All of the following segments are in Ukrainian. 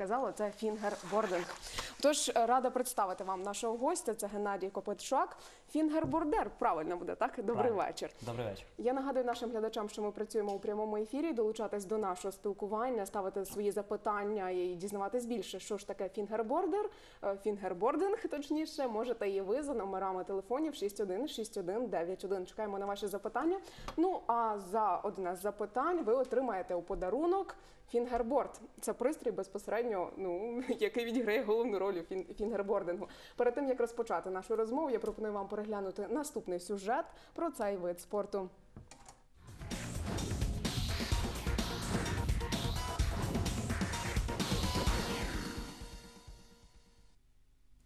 казала, це фінгербординг. Тож е, рада представити вам нашого гостя. Це Геннадій Копитшак. Фінгербордер. Правильно буде так. Добрий Правильно. вечір. Добрий вечір. Я нагадую нашим глядачам, що ми працюємо у прямому ефірі. Долучатись до нашого спілкування, ставити свої запитання і дізнаватись більше, що ж таке фінгербордер, е, фінгербординг, точніше, можете і ви за номерами телефонів 616191. Чекаємо на ваші запитання. Ну а за одне з запитань ви отримаєте у подарунок. Фінгерборд це пристрій безпосередньо, ну який відіграє головну роль у фінгербордингу. Перед тим як розпочати нашу розмову, я пропоную вам переглянути наступний сюжет про цей вид спорту.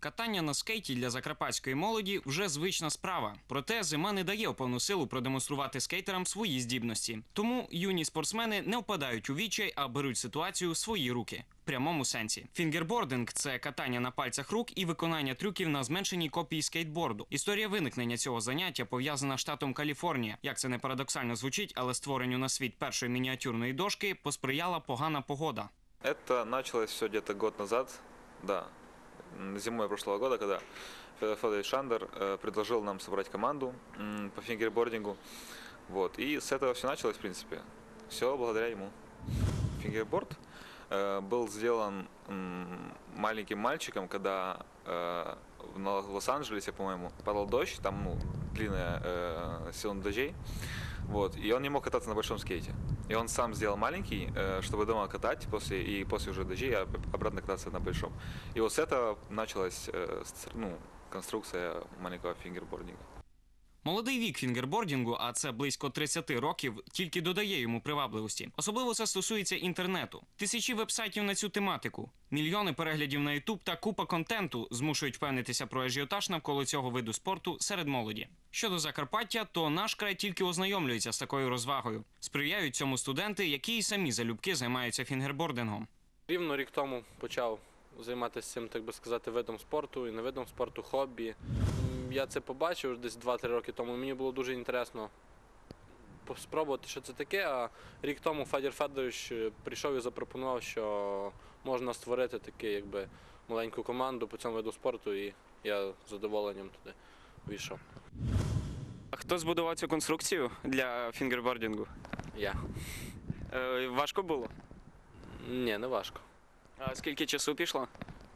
Катання на скейті для закарпатської молоді вже звична справа. Проте зима не дає у повну силу продемонструвати скейтерам свої здібності. Тому юні спортсмени не впадають у відчай, а беруть ситуацію в свої руки. В прямому сенсі. Фінгербординг це катання на пальцях рук і виконання трюків на зменшеній копії скейтборду. Історія виникнення цього заняття пов'язана штатом Каліфорнія. Як це не парадоксально звучить, але створенню на світ першої мініатюрної дошки посприяла погана погода. Это началось все где-то год назад, да, зимой прошлого года, когда Федор Федорович Шандер э, предложил нам собрать команду по фингербордингу. Вот. И с этого все началось, в принципе. Все благодаря ему. Фингерборд э, был сделан маленьким мальчиком, когда э, в Лос-Анджелесе, по-моему, падал дождь, там ну, длинная сезон дождей. Вот, и он не мог кататься на большом скейте. И он сам сделал маленький, э, чтобы дома катать после, и после уже дождей об- обратно кататься на большом. И вот с этого началась э, ну, конструкция маленького фингербординга. Молодий вік фінгербордінгу, а це близько 30 років, тільки додає йому привабливості. Особливо це стосується інтернету. Тисячі вебсайтів на цю тематику, мільйони переглядів на YouTube та купа контенту змушують впевнитися про ажіотаж навколо цього виду спорту серед молоді. Щодо Закарпаття, то наш край тільки ознайомлюється з такою розвагою. Сприяють цьому студенти, які й самі залюбки займаються фінгербордингом. Рівно рік тому почав займатися цим, так би сказати, видом спорту і не видом спорту, хобі. Я це побачив десь 2-3 роки тому. і Мені було дуже інтересно спробувати, що це таке. А рік тому Федір Федорович е, прийшов і запропонував, що можна створити таку якби, маленьку команду по цьому виду спорту, і я з задоволенням туди війшов. А хто збудував цю конструкцію для фінгербордінгу? Я. важко було. Ні, не важко. А скільки часу пішло?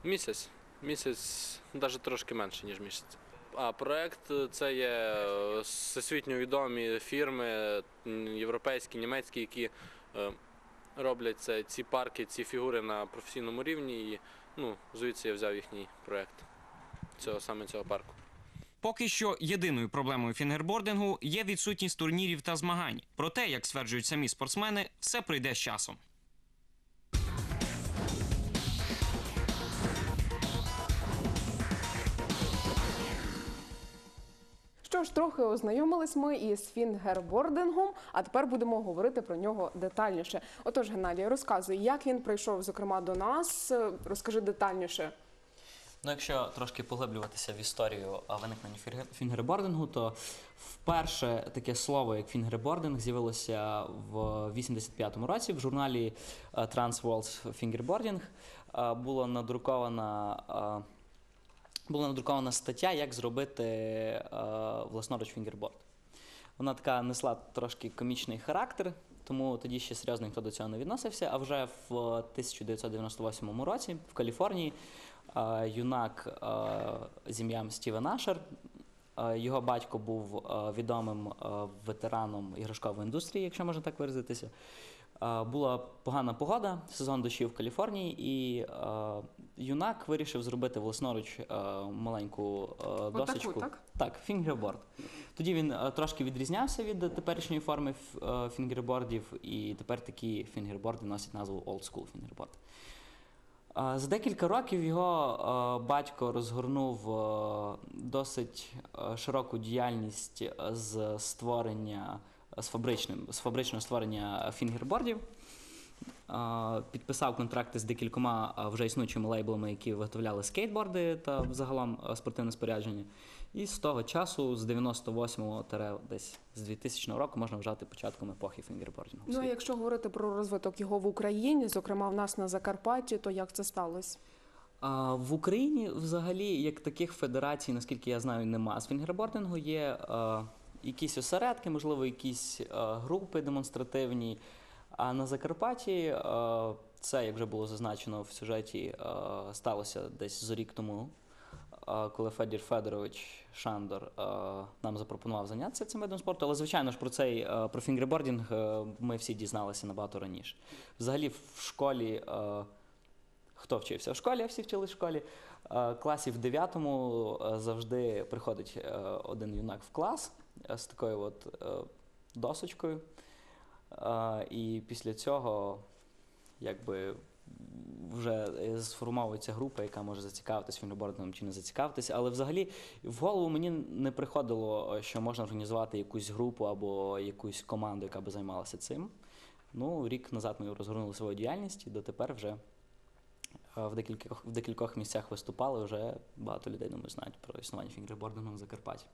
Місяць. Місяць, навіть трошки менше, ніж місяць. А проект е, це є е, всесвітньо відомі фірми, європейські, німецькі, які е, роблять це, ці парки, ці фігури на професійному рівні. І ну, звідси я взяв їхній проект цього саме цього парку. Поки що єдиною проблемою фінгербордингу є відсутність турнірів та змагань. Проте, як стверджують самі спортсмени, все прийде з часом. Що ж, трохи ознайомились ми із фінгербордингом, а тепер будемо говорити про нього детальніше. Отож, Геннадій, розказуй, як він прийшов, зокрема, до нас. Е, Розкажи детальніше. Ну, якщо трошки поглиблюватися в історію виникнення фінгербордингу, то вперше таке слово, як фінгербординг, з'явилося в 85-му році в журналі е, Trans World Fingerboarding. Е, Було надрукована. Була надрукована стаття, як зробити е, власноруч фінгерборд. Вона така несла трошки комічний характер, тому тоді ще серйозно ніхто до цього не відносився. А вже в 1998 році в Каліфорнії е, юнак е, з ім'ям Стівен Ашер. Його батько був відомим ветераном іграшкової індустрії, якщо можна так виразитися. Була погана погода, сезон дощів в Каліфорнії, і е, юнак вирішив зробити власноруч е, маленьку е, досочку. так? Так, фінгерборд. Тоді він е, трошки відрізнявся від теперішньої форми е, фінгербордів, і тепер такі фінгерборди носять назву Old School фінгерборд. Е, За декілька років його е, батько розгорнув е, досить широку діяльність з створення з фабричним з фабричного створення фінгербордів. Підписав контракти з декількома вже існуючими лейблами, які виготовляли скейтборди та загалом спортивне спорядження. І з того часу, з 98-го десь з 2000 року, можна вважати початком епохи фінгербордінгу. Ну а якщо говорити про розвиток його в Україні, зокрема в нас на Закарпатті, то як це сталося? В Україні взагалі як таких федерацій, наскільки я знаю, нема. З фінгербордингу є якісь осередки, можливо, якісь е, групи демонстративні. А на Закарпатті е, це, як вже було зазначено в сюжеті, е, сталося десь з рік тому, коли Федір Федорович Шандор нам запропонував зайнятися цим видом спорту. Але, звичайно ж, про цей про фінгербордінг ми всі дізналися набагато раніше. Взагалі, в школі. Хто вчився в школі, всі вчились в школі. Е, Класі в 9 завжди приходить один юнак в клас з такою от е, досочкою. Е, І після цього якби вже е, сформовується група, яка може зацікавитись фінгербордингом чи не зацікавитись. Але взагалі в голову мені не приходило, е, що можна організувати якусь групу або якусь команду, яка би займалася цим. Ну, рік назад ми розгорнули свою діяльність і дотепер вже е, в декількох, в декількох місцях виступали. Вже багато людей думаю, знають про існування фінгербордингу на Закарпатті.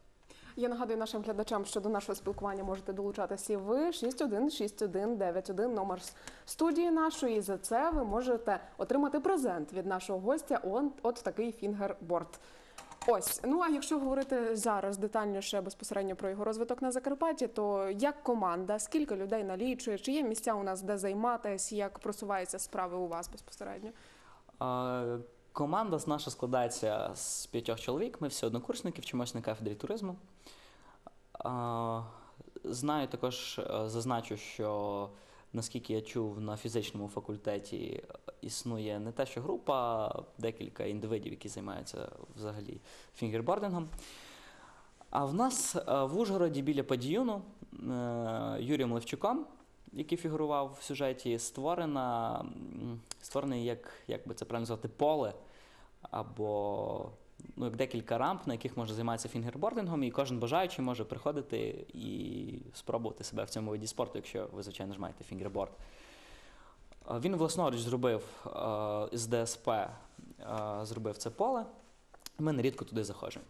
Я нагадую нашим глядачам, що до нашого спілкування можете долучатися і ви 616191, номер студії нашої. І за це ви можете отримати презент від нашого гостя. Он от такий фінгерборд. Ось, ну а якщо говорити зараз детальніше безпосередньо про його розвиток на Закарпатті, то як команда, скільки людей налічує, чи є місця у нас де займатись, як просуваються справи у вас безпосередньо? А, Команда наша складається з п'ятьох чоловік. Ми всі однокурсники, вчимося на кафедрі туризму. Знаю також, е, зазначу, що наскільки я чув, на фізичному факультеті існує не те, що група, а декілька індивидів, які займаються взагалі фінгербордингом. А в нас е, в Ужгороді біля Падіюну е, Юрієм Левчуком, який фігурував в сюжеті, створена, створений як, як би це правильно назвати, поле або ну, як декілька рамп, на яких можна займатися фінгербордингом, і кожен бажаючий може приходити і спробувати себе в цьому виді спорту, якщо ви, звичайно ж, маєте фінгерборд. Е, Він власноруч зробив е, з ДСП, е, зробив це поле. Ми нерідко туди заходимо.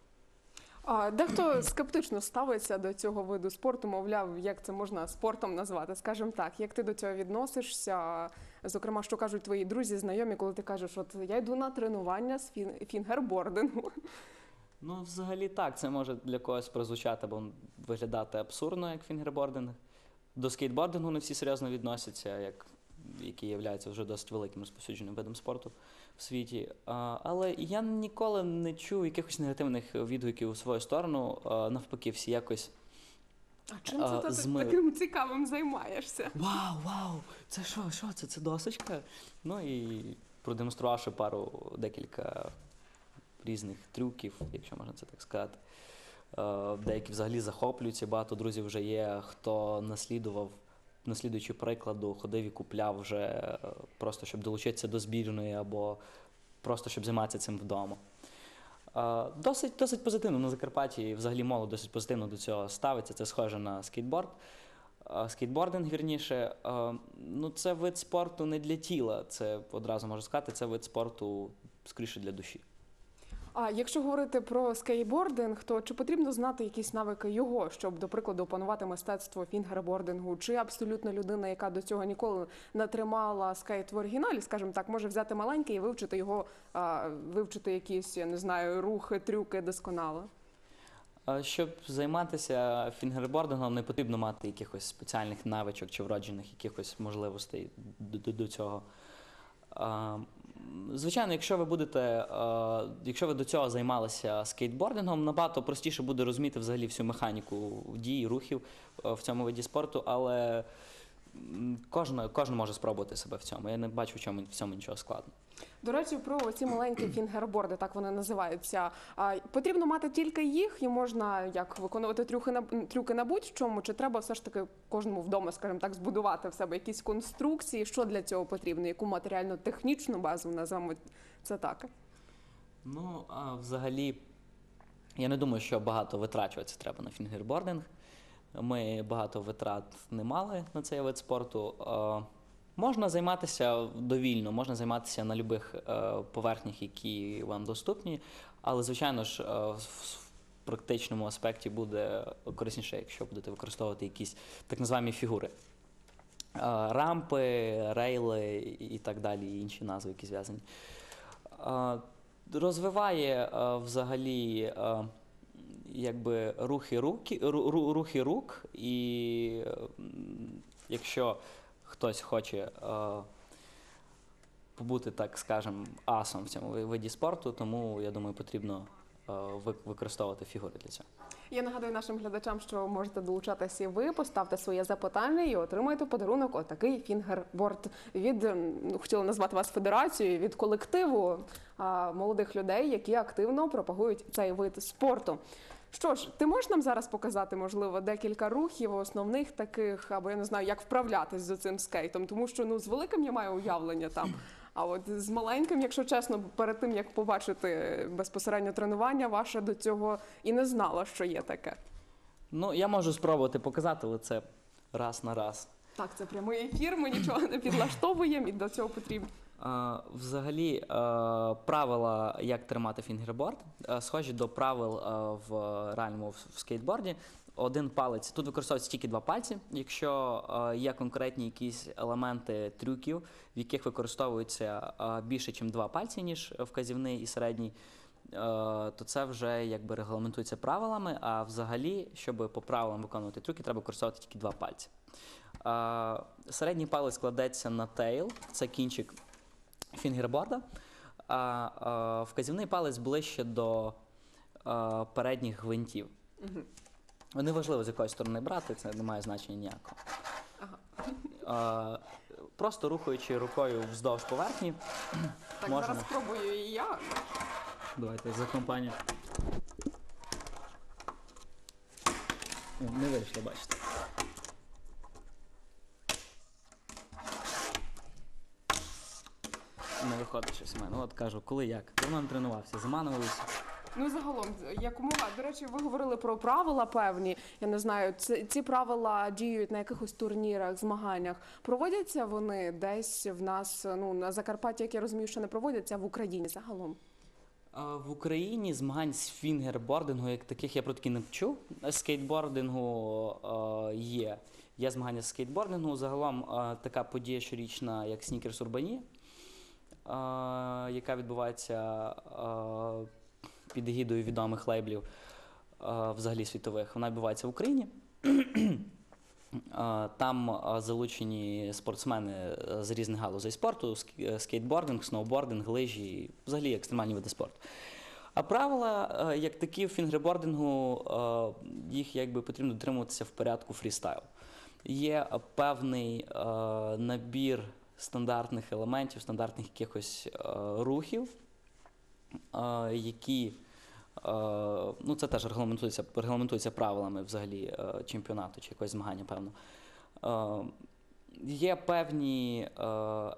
А дехто скептично ставиться до цього виду спорту, мовляв, як це можна спортом назвати, скажімо так. Як ти до цього відносишся? Зокрема, що кажуть твої друзі, знайомі, коли ти кажеш, от я йду на тренування з фін- фінгербордингу. Ну, взагалі так, це може для когось прозвучати або виглядати абсурдно, як фінгербординг. До скейтбордингу не всі серйозно відносяться, як, який є вже досить великим розповсюдженим видом спорту в світі. Але я ніколи не чув якихось негативних відгуків у свою сторону. Навпаки, всі якось А чим А, це ти зми- таким цікавим займаєшся? Вау, вау! Це що, що це? Це досочка? Ну і продемонструвавши пару декілька різних трюків, якщо можна це так сказати. Деякі взагалі захоплюються, багато друзів вже є, хто наслідував, наслідуючи прикладу, ходив і купляв вже е, просто, щоб долучитися до збірної або просто щоб займатися цим вдома. Е, Досить, досить позитивно на Закарпатті, взагалі молодь досить позитивно до цього ставиться. Це схоже на скейтборд. Е, Скейтбординг, вірніше, ну це вид спорту не для тіла. Це одразу можу сказати, це вид спорту скоріше для душі. А якщо говорити про скейтбординг, то чи потрібно знати якісь навики його, щоб, до прикладу, опанувати мистецтво фінгербордингу? Чи абсолютно людина, яка до цього ніколи не тримала скейт в оригіналі, скажімо так, може взяти маленький і вивчити його, вивчити якісь, я не знаю, рухи, трюки досконало? Щоб займатися фінгербордингом, не потрібно мати якихось спеціальних навичок чи вроджених якихось можливостей до, до, до цього. Звичайно, якщо ви будете, е, якщо ви до цього займалися скейтбордингом, набагато простіше буде розуміти взагалі всю механіку дій, рухів е, в цьому виді спорту, але кожен, кожен може спробувати себе в цьому. Я не бачу в цьому, в цьому нічого складного. До речі, про ці маленькі фінгерборди, так вони називаються. А, потрібно мати тільки їх, і можна як виконувати трюки на трюки на будь-чому, чи треба все ж таки кожному вдома, скажімо так, збудувати в себе якісь конструкції? Що для цього потрібно? Яку матеріально-технічну базу назвемо це так? Ну, а взагалі, я не думаю, що багато витрачуватися треба на фінгербординг. Ми багато витрат не мали на цей вид спорту. Е, Можна займатися довільно, можна займатися на будь-яких поверхнях, які вам доступні, але, звичайно ж, е, в- практичному аспекті буде корисніше, якщо будете використовувати якісь так називаємо фігури. Е, Рампи, рейли і так далі, і інші назви, які зв'язані. Е, Розвиває е, взагалі е, якби рухи, руки, ру- ру- рухи рук, і е, якщо хтось хоче е, побути, так скажем, асом в цьому виді спорту, тому я думаю, потрібно е, ви- використовувати фігури для цього. Я нагадую нашим глядачам, що можете долучатися ви, поставте своє запитання і отримаєте подарунок отакий фінгерборд від ну, хотіла назвати вас федерацією від колективу молодих людей, які активно пропагують цей вид спорту. Що ж, ти можеш нам зараз показати, можливо, декілька рухів основних таких, або я не знаю, як вправлятись з цим скейтом, тому що ну з великим я маю уявлення там. А от з маленьким, якщо чесно, перед тим як побачити безпосередньо тренування, ваше до цього і не знала, що є таке. Ну, я можу спробувати показати, але це раз на раз. Так, це прямий ефір. Ми нічого не підлаштовуємо і до цього потрібно. Взагалі, правила, як тримати фінгерборд, схожі до правил в реальному в- скейтборді. Один палець тут використовується тільки два пальці. Якщо є конкретні якісь елементи трюків, в яких використовується більше, ніж два пальці, ніж вказівний і середній, то це вже якби регламентується правилами. А взагалі, щоб по правилам виконувати трюки, треба використовувати тільки два пальці. Середній палець кладеться на тейл, це кінчик фінгерборда, а е, вказівний палець ближче до е, передніх гвинтів. Не важливо, з якої сторони брати, це не має значення ніякого. Е, Просто рухаючи рукою вздовж поверхні. Так, Можна. зараз спробую і я. Давайте за компанію. Не вийшло, бачите. Не виходить щось у мене. От кажу, коли як. Давно не тренувався, зима на вулиці. Ну загалом, якомога, до речі, ви говорили про правила певні. Я не знаю, ці, ці правила діють на якихось турнірах, змаганнях. Проводяться вони десь в нас, ну на Закарпатті, як я розумію, що не проводяться а в Україні загалом. А, В Україні змагань з фінгербордингу, як таких я про такі не чув. Скейтбордингу е, є. Є змагання з скейтбордингу. Загалом е, така подія щорічна, як Снікерс Урбані, яка відбувається під егідою відомих лейблів взагалі світових. Вона відбувається в Україні. Там залучені спортсмени е, з різних галузей спорту: е, скейтбординг, сноубординг, лижі, взагалі екстремальні види спорту. А правила, е, як такі в фінгербордингу, е, їх якби потрібно дотримуватися в порядку фрістайл. Є певний набір стандартних елементів, стандартних якихось е, рухів, е, які е, ну, це теж регламентується, регламентується правилами взагалі е, чемпіонату чи якогось змагання, певно. Е, Є певні е,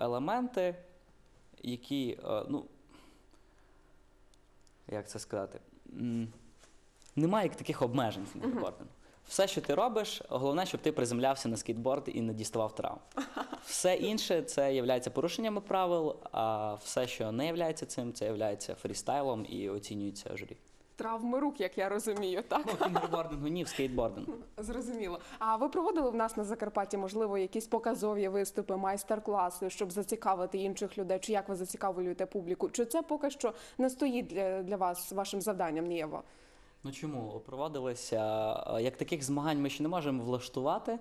елементи, які, е, ну, як це сказати, немає таких обмежень в фінгербордингу. Все, що ти робиш, головне, щоб ти приземлявся на скейтборд і не діставав травм. Все інше це є порушеннями правил, а все, що не є цим, це є фрістайлом і оцінюється журі. Травми рук, як я розумію, так? Ну, в фінгербордингу ні, в скейтбордингу. Зрозуміло. А ви проводили в нас на Закарпатті, можливо, якісь показові виступи, майстер-класи, щоб зацікавити інших людей? Чи як ви зацікавлюєте публіку? Чи це поки що не стоїть для, для вас вашим завданням, Нієво? Ну чому проводилися е, як таких змагань ми ще не можемо влаштувати,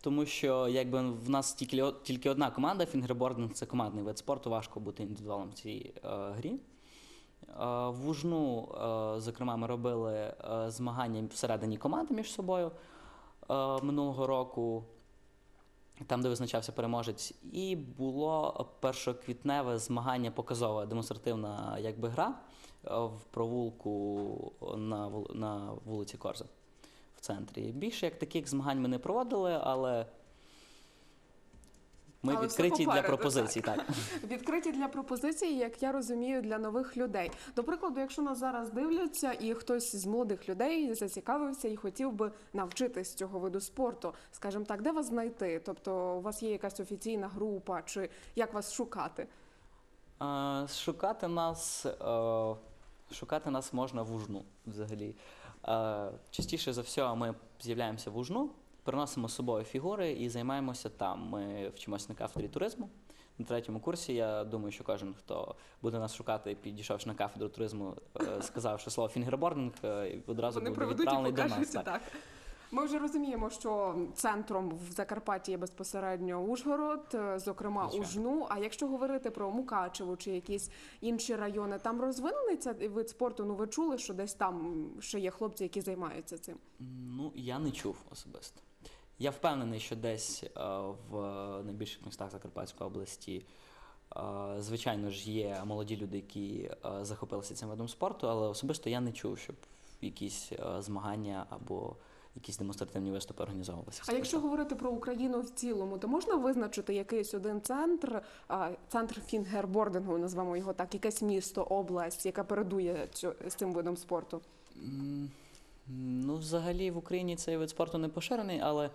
тому що якби в нас тільки, тільки одна команда, фінгербординг це командний вид спорту, важко бути індивідуалом в цій е, грі. Е, в Ужну, е, зокрема, ми робили е, змагання всередині команди між собою е, минулого року, там, де визначався переможець, і було першоквітневе змагання показове, демонстративна якби, гра е, в провулку на, на вулиці Корза в центрі. Більше як таких змагань ми не проводили, але ми Але відкриті для пропозицій. Так. Відкриті для пропозицій, як я розумію, для нових людей. До прикладу, якщо нас зараз дивляться, і хтось з молодих людей зацікавився і хотів би навчитись цього виду спорту, скажімо так, де вас знайти? Тобто, у вас є якась офіційна група, чи як вас шукати? Е, Шукати нас, е, шукати нас можна в Ужну взагалі. Е, Частіше за все ми з'являємося в Ужну, приносимо з собою фігури і займаємося там. Ми вчимося на кафедрі туризму. На третьому курсі я думаю, що кожен, хто буде нас шукати, підійшовши на кафедру туризму, е, сказавши слово фінгербординг, е, одразу Вони буде і відправлений до нас. Так. так. Ми вже розуміємо, що центром в Закарпатті є безпосередньо Ужгород, е, зокрема Звичайно. Ужну. А якщо говорити про Мукачево чи якісь інші райони, там розвинений цей вид спорту. Ну ви чули, що десь там ще є хлопці, які займаються цим. Ну, я не чув особисто. Я впевнений, що десь е, в найбільших містах Закарпатської області, е, звичайно ж, є молоді люди, які е, захопилися цим видом спорту, але особисто я не чув, щоб якісь змагання або якісь демонстративні виступи організовувалися. А якщо говорити про Україну в цілому, то можна визначити якийсь один центр, центр фінгербордингу, назвемо його так, якесь місто, область, яка передує цю- з цим видом спорту. Ну, взагалі в Україні цей вид спорту не поширений, але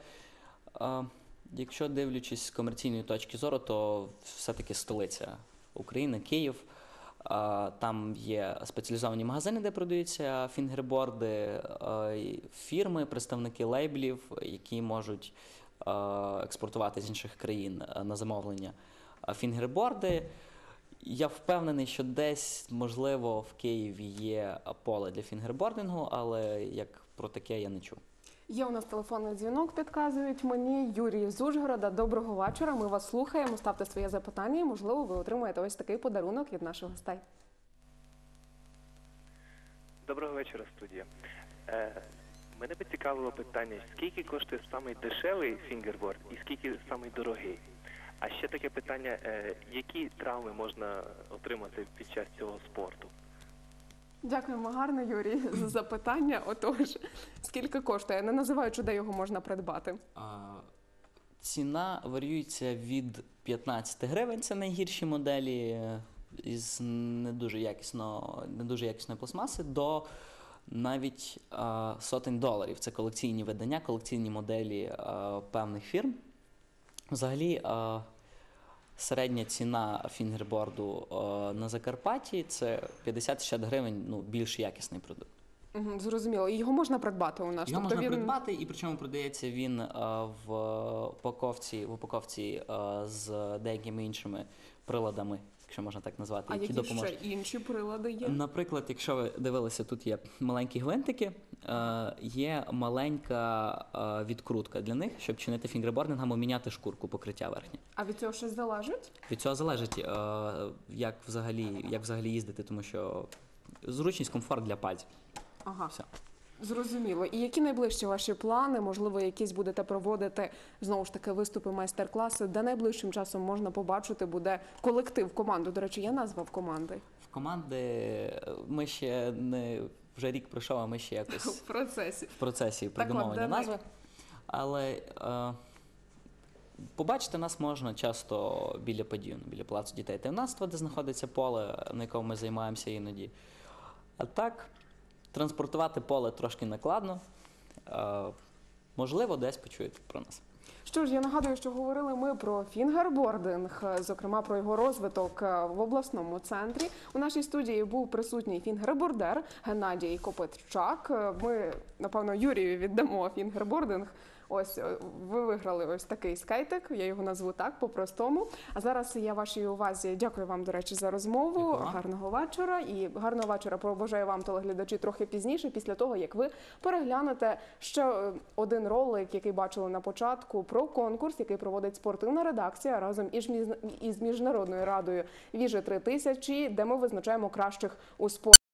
е, якщо дивлячись з комерційної точки зору, то все-таки столиця України, Київ. Е, там є спеціалізовані магазини, де продаються фінгерборди, і фірми, представники лейблів, які можуть е, експортувати з інших країн на замовлення фінгерборди. Я впевнений, що десь, можливо, в Києві є поле для фінгербордингу, але як про таке я не чув. Є у нас телефонний дзвінок, підказують мені. Юрій з Ужгорода. Доброго вечора. Ми вас слухаємо. Ставте своє запитання. і, Можливо, ви отримаєте ось такий подарунок від наших гостей. Доброго вечора, студія. Е, мене би цікавило питання, скільки коштує самий дешевий фінгерборд і скільки самий дорогий? А ще таке питання, е, які травми можна отримати під час цього спорту? Дякуємо гарно, Юрій, за запитання. Отож, скільки коштує? Не називаючи, де його можна придбати. А, ціна варіюється від 15 гривень, це найгірші моделі е, із не дуже, якісно, не дуже якісної пластмаси, до навіть а, сотень доларів. Це колекційні видання, колекційні моделі а, певних фірм. Взагалі, а, середня ціна фінгерборду а, на Закарпатті це 50-60 гривень, ну, більш якісний продукт. Угу, зрозуміло. І його можна придбати у нас. Його тобто можна він... придбати, і причому продається він е, в упаковці, в упаковці е, з деякими іншими приладами, якщо можна так назвати, А які, які допоможуть. ще інші прилади є? Наприклад, якщо ви дивилися, тут є маленькі гвинтики, е, є маленька е, відкрутка для них, щоб чинити фінгербординг або міняти шкурку покриття верхнє. А від цього щось залежить? Від цього залежить, е, як взагалі, як взагалі їздити, тому що зручність, комфорт для пальців. Ага. Все. Зрозуміло. І які найближчі ваші плани? Можливо, якісь будете проводити знову ж таки виступи, майстер-класи, де найближчим часом можна побачити буде колектив, команду. До речі, є назва в команди В команди е, ми ще не вже рік пройшов, а ми ще якось в процесі. в процесі де назви. Але е, побачити нас можна часто біля подіюн, біля плацу дітей та юнацтва, де знаходиться поле, на якому ми займаємося іноді. А так, транспортувати поле трошки накладно. Е, можливо, десь почуєте про нас. Що ж, я нагадую, що говорили ми про фінгербординг, е, зокрема про його розвиток е, в обласному центрі. У нашій студії був присутній фінгербордер Геннадій Копитчак. Ми, напевно, Юрію віддамо фінгербординг. Ось е, ви виграли ось такий скейтик. Я його назву так по-простому. А зараз я вашій увазі дякую вам, до речі, за розмову. Дякую. Гарного вечора і гарного вечора побажаю вам, телеглядачі, трохи пізніше, після того як ви переглянете ще е, один ролик, який бачили на початку, про конкурс, який проводить спортивна редакція разом із між- із міжнародною радою Віжи 3000, де ми визначаємо кращих у спорті.